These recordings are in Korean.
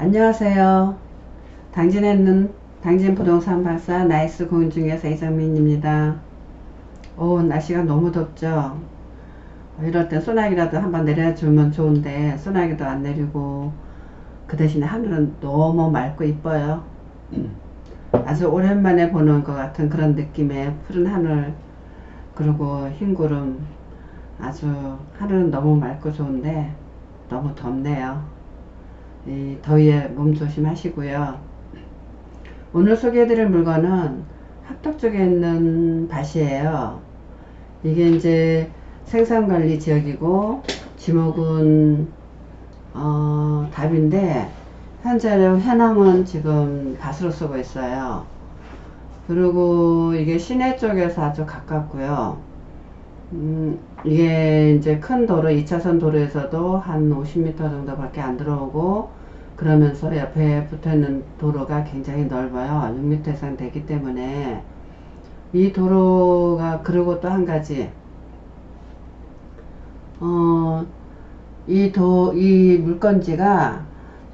안녕하세요. 당진에 있는 당진 부동산 박사 나이스 공중에서 이정민입니다. 오, 날씨가 너무 덥죠? 이럴 땐 소나기라도 한번 내려주면 좋은데, 소나기도 안 내리고, 그 대신에 하늘은 너무 맑고 이뻐요. 아주 오랜만에 보는 것 같은 그런 느낌의 푸른 하늘, 그리고 흰 구름, 아주 하늘은 너무 맑고 좋은데, 너무 덥네요. 이 더위에 몸 조심하시고요. 오늘 소개해드릴 물건은 합덕 쪽에 있는 밭이에요. 이게 이제 생산관리 지역이고 지목은 어, 답인데 현재는 현황은 지금 밭으로 쓰고 있어요. 그리고 이게 시내 쪽에서 아주 가깝고요. 음, 이게 이제 큰 도로, 2차선 도로에서도 한 50m 정도밖에 안 들어오고, 그러면서 옆에 붙어 있는 도로가 굉장히 넓어요. 6m 이상 되기 때문에. 이 도로가, 그리고 또 한 가지, 어, 이 도, 이 물건지가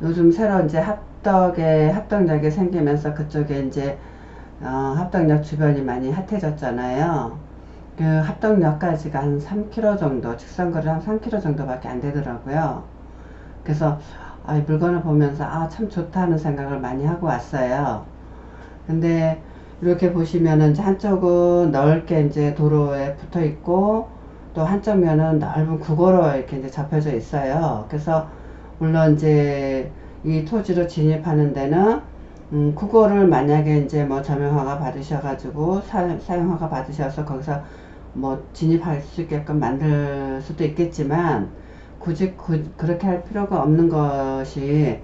요즘 새로 이제 합덕에, 합덕역이 생기면서 그쪽에 이제, 어, 합덕역 주변이 많이 핫해졌잖아요. 그 합덕역까지가 한 3km 정도, 직선거리 한 3km 정도밖에 안 되더라고요. 그래서 아, 이 물건을 보면서 아, 참 좋다는 생각을 많이 하고 왔어요. 근데 이렇게 보시면은 한쪽은 넓게 이제 도로에 붙어 있고 또 한쪽 면은 넓은 국어로 이렇게 이제 접혀져 있어요. 그래서 물론 이제 이 토지로 진입하는 데는 음, 국어를 만약에 이제 뭐 점용허가 받으셔가지고 사, 사용허가 받으셔서 거기서 뭐 진입할 수 있게끔 만들 수도 있겠지만 굳이 그, 그렇게 할 필요가 없는 것이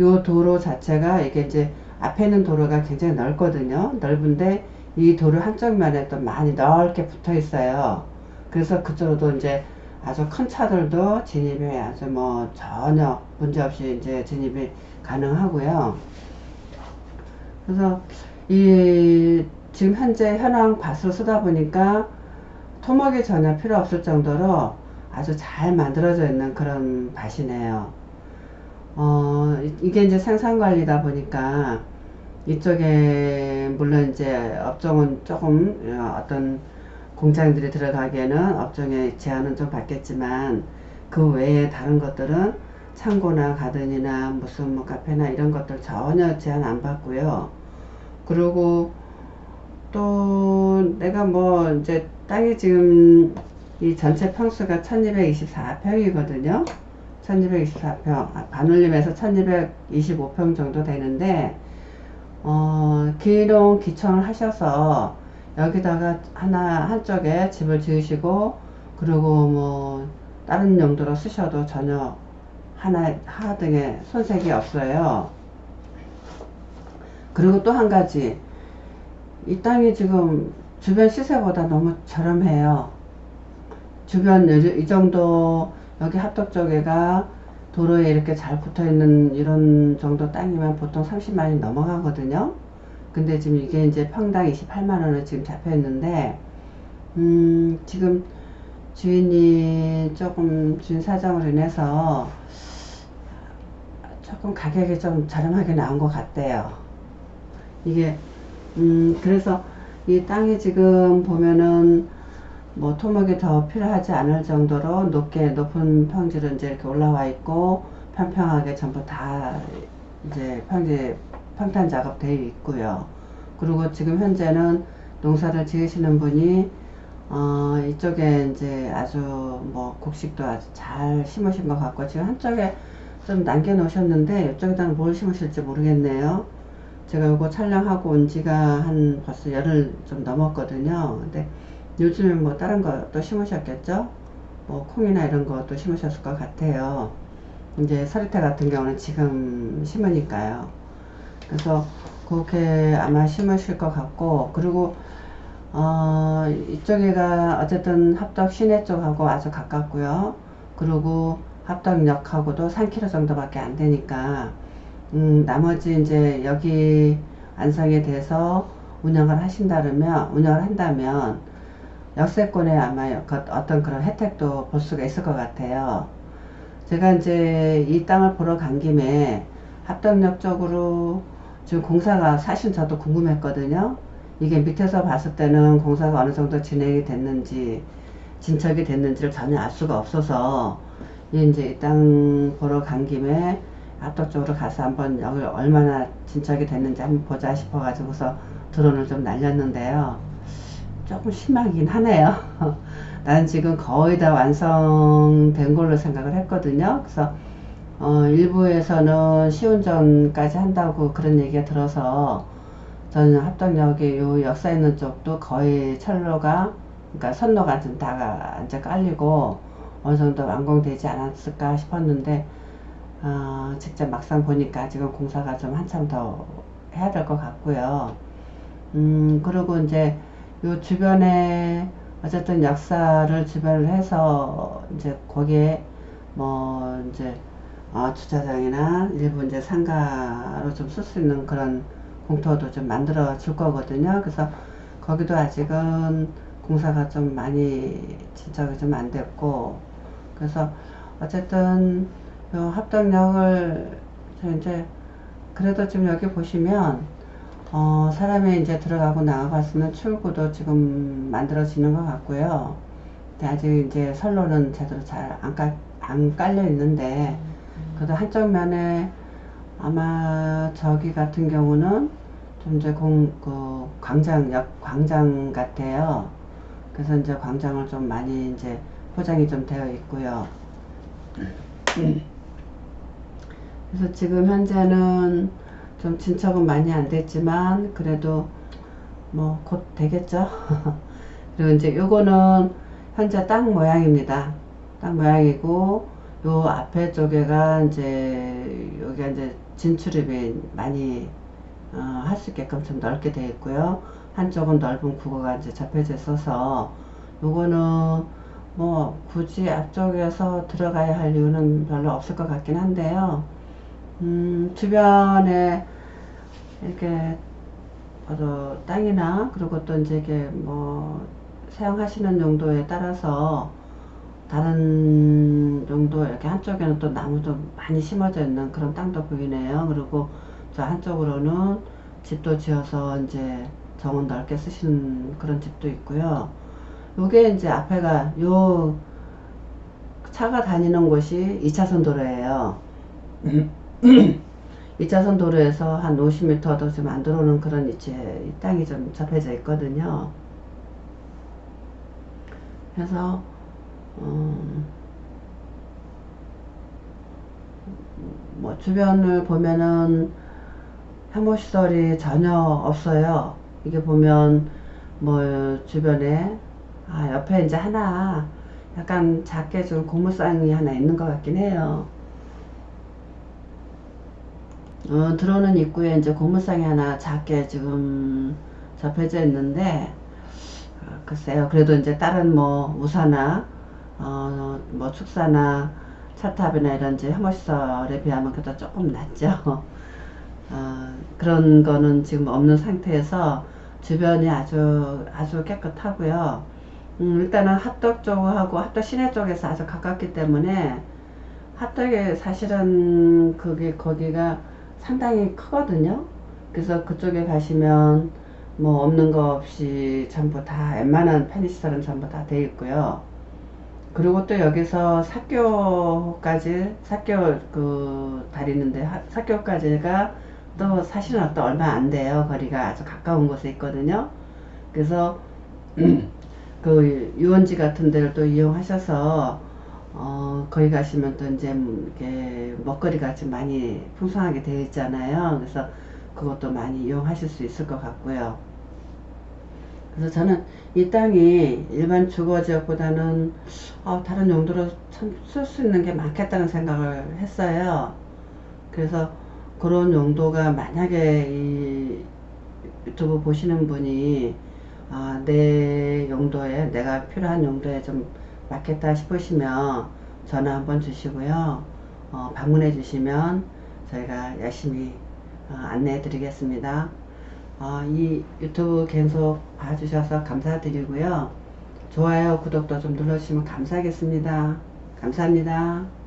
요 도로 자체가 이게 이제 앞에 있는 도로가 굉장히 넓거든요. 넓은데 이 도로 한쪽 면에 또 많이 넓게 붙어 있어요. 그래서 그쪽으로도 이제 아주 큰 차들도 진입이 아주 뭐 전혀 문제 없이 이제 진입이 가능하고요. 그래서 이 지금 현재 현황 밭을 쓰다 보니까 토목이 전혀 필요 없을 정도로 아주 잘 만들어져 있는 그런 밭이네요. 어, 이게 이제 생산 관리다 보니까 이쪽에 물론 이제 업종은 조금 어, 어떤 공장들이 들어가기에는 업종의 제한은 좀 받겠지만 그 외에 다른 것들은 창고나 가든이나 무슨 뭐 카페나 이런 것들 전혀 제한 안 받고요. 그리고 또 내가 뭐 이제 땅이 지금 이 전체 평수가 1224평이거든요. 1224평, 반올림에서 1225평 정도 되는데, 어, 기농 기촌을 하셔서 여기다가 하나, 한쪽에 집을 지으시고, 그리고 뭐, 다른 용도로 쓰셔도 전혀 하나, 하등에 손색이 없어요. 그리고 또 한 가지, 이 땅이 지금 주변 시세보다 너무 저렴해요. 주변 이 정도 여기 합덕 쪽에가 도로에 이렇게 잘 붙어 있는 이런 정도 땅이면 보통 30만이 넘어가거든요. 근데 지금 이게 이제 평당 28만원을 지금 잡혀 있는데, 음, 지금 주인이 조금 주인 사정으로 인해서 조금 가격이 좀 저렴하게 나온 것 같대요. 이게, 음, 그래서 이 땅이 지금 보면은 뭐 토목이 더 필요하지 않을 정도로 높게 높은 평지로 이제 이렇게 올라와 있고 평평하게 전부 다 이제 평지 평탄 작업 되어 있고요. 그리고 지금 현재는 농사를 지으시는 분이 어 이쪽에 이제 아주 뭐 곡식도 아주 잘 심으신 것 같고 지금 한쪽에 좀 남겨 놓으셨는데 이쪽에다가 뭘 심으실지 모르겠네요. 제가 이거 촬영하고 온 지가 한 벌써 열흘 좀 넘었거든요. 근데 요즘에 뭐 다른 것도 심으셨겠죠? 뭐 콩이나 이런 것도 심으셨을 것 같아요. 이제 서리태 같은 경우는 지금 심으니까요. 그래서 그렇게 아마 심으실 것 같고 그리고 어 이쪽에가 어쨌든 합덕 시내 쪽하고 아주 가깝고요. 그리고 합덕역하고도 3km 정도밖에 안 되니까 음 나머지 이제 여기 안성에 대해서 운영을 하신다면 운영을 한다면 역세권에 아마 어떤 그런 혜택도 볼 수가 있을 것 같아요. 제가 이제 이 땅을 보러 간 김에 합덕역 쪽으로 지금 공사가 사실 저도 궁금했거든요. 이게 밑에서 봤을 때는 공사가 어느 정도 진행이 됐는지 진척이 됐는지를 전혀 알 수가 없어서 이제 이 땅 보러 간 김에 합덕 쪽으로 가서 한번 여기 얼마나 진척이 됐는지 한번 보자 싶어 가지고서 드론을 좀 날렸는데요. 조금 실망이긴 하네요. 나는 지금 거의 다 완성된 걸로 생각을 했거든요. 그래서 어, 일부에서는 시운전까지 한다고 그런 얘기가 들어서 저는 합덕역의 요 역사 있는 쪽도 거의 철로가 그러니까 선로가 좀다 이제 깔리고 어느 정도 완공되지 않았을까 싶었는데 어, 직접 막상 보니까 지금 공사가 좀 한참 더 해야 될 것 같고요. 음, 그리고 이제 요 주변에 어쨌든 역사를 주변을 해서 이제 거기에 뭐 이제 어, 주차장이나 일부 이제 상가로 좀 쓸 수 있는 그런 공터도 좀 만들어 줄 거거든요. 그래서 거기도 아직은 공사가 좀 많이 진척이 좀 안 됐고 그래서 어쨌든 요 합덕역을 저 이제 그래도 지금 여기 보시면 어 사람이 이제 들어가고 나가봤으면 출구도 지금 만들어지는 것 같고요. 아직 이제 선로는 제대로 잘안 깔려 있는데 그래도 한쪽 면에 아마 저기 같은 경우는 좀 이제 공, 그 광장 역 광장 같아요. 그래서 이제 광장을 좀 많이 이제 포장이 좀 되어 있고요. 그래서 지금 현재는 좀 진척은 많이 안 됐지만 그래도 뭐 곧 되겠죠. 그리고 이제 요거는 현재 땅 모양입니다. 땅 모양이고 요 앞에 쪽에가 이제 여기가 이제 진출입이 많이 어, 할 수 있게끔 좀 넓게 되어 있고요. 한쪽은 넓은 국어가 이제 접혀져 있어서 요거는 뭐 굳이 앞쪽에서 들어가야 할 이유는 별로 없을 것 같긴 한데요. 음, 주변에 이렇게 어, 땅이나 그리고 또 이제 이게 뭐 사용하시는 용도에 따라서 다른 용도 이렇게 한쪽에는 또 나무도 많이 심어져 있는 그런 땅도 보이네요. 그리고 저 한쪽으로는 집도 지어서 이제 정원 넓게 쓰시는 그런 집도 있고요. 요게 이제 앞에가 요 차가 다니는 곳이 2차선 도로예요. 2차선 도로에서 한 50m도 좀안 들어오는 그런 위치에 이 땅이 좀 접해져 있거든요. 그래서 음, 뭐 주변을 보면은 혐오시설이 전혀 없어요. 이게 보면 뭐 주변에 아 옆에 이제 하나 약간 작게 좀 고무상이 하나 있는 것 같긴 해요. 어, 들어오는 입구에 이제 고무상이 하나 작게 지금 접혀져 있는데 아, 글쎄요. 그래도 이제 다른 뭐 우사나 어, 뭐 축사나 차탑이나 이런 이제 혐오시설에 비하면 그래도 조금 낫죠. 어, 그런 거는 지금 없는 상태에서 주변이 아주 아주 깨끗하고요. 음, 일단은 합덕 쪽하고 합덕 시내 쪽에서 아주 가깝기 때문에 합덕에 사실은 그게 거기가 상당히 크거든요. 그래서 그쪽에 가시면 뭐 없는 거 없이 전부 다 웬만한 편의시설은 전부 다 돼 있고요. 그리고 또 여기서 사교까지 사교 그 다리는데 하- 사교까지가 또 사실은 또 얼마 안 돼요. 거리가 아주 가까운 곳에 있거든요. 그래서 그 유원지 같은 데를 또 이용하셔서 어 거기 가시면 또 이제 이렇게 먹거리가 좀 많이 풍성하게 되어 있잖아요. 그래서 그것도 많이 이용하실 수 있을 것 같고요. 그래서 저는 이 땅이 일반 주거 지역보다는 어, 다른 용도로 참 쓸 수 있는 게 많겠다는 생각을 했어요. 그래서 그런 용도가 만약에 이 유튜브 보시는 분이 아, 내 용도에 내가 필요한 용도에 좀 맞겠다 싶으시면 전화 한번 주시고요. 어, 방문해 주시면 저희가 열심히 어, 안내해 드리겠습니다. 어, 이 유튜브 계속 봐주셔서 감사드리고요. 좋아요, 구독도 좀 눌러주시면 감사하겠습니다. 감사합니다.